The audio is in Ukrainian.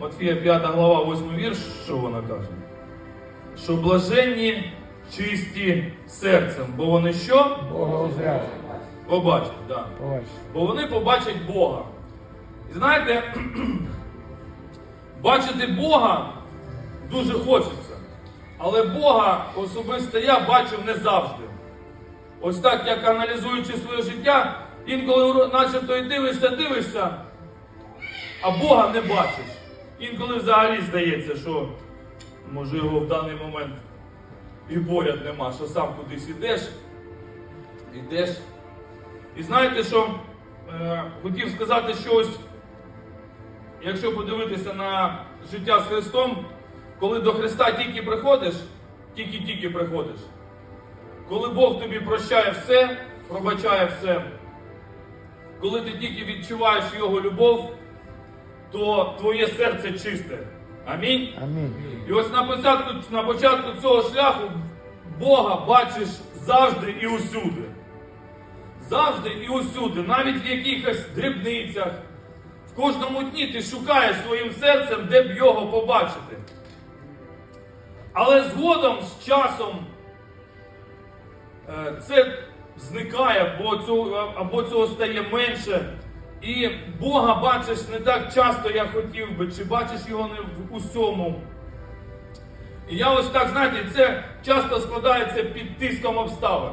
Матфія 5 глава, 8 вірш, що вона каже? Що блаженні чисті серцем, бо вони що? Бога. Побачать, да. Бо вони побачать Бога. І знаєте, бачити Бога дуже хочеться. Але Бога особисто я бачив не завжди. Ось так, як аналізуючи своє життя, інколи начебто і дивишся, дивишся, а Бога не бачиш. Інколи взагалі здається, що може його в даний момент і поряд нема, що сам кудись ідеш, ідеш. І знаєте, що? Е, хотів сказати щось, якщо подивитися на життя з Христом, коли до Христа тільки приходиш, тільки-тільки приходиш, коли Бог тобі прощає все, пробачає все, коли ти тільки відчуваєш Його любов, то твоє серце чисте. Амінь. Амінь. І ось на початку, на початку цього шляху Бога бачиш завжди і усюди. Завжди і усюди, навіть в якихось дрібницях. В кожному дні ти шукаєш своїм серцем, де б його побачити. Але згодом з часом е, це зникає, або цього, або цього стає менше. І Бога бачиш не так часто, як хотів би, чи бачиш його не в усьому. І я ось так, знаєте, це часто складається під тиском обставин.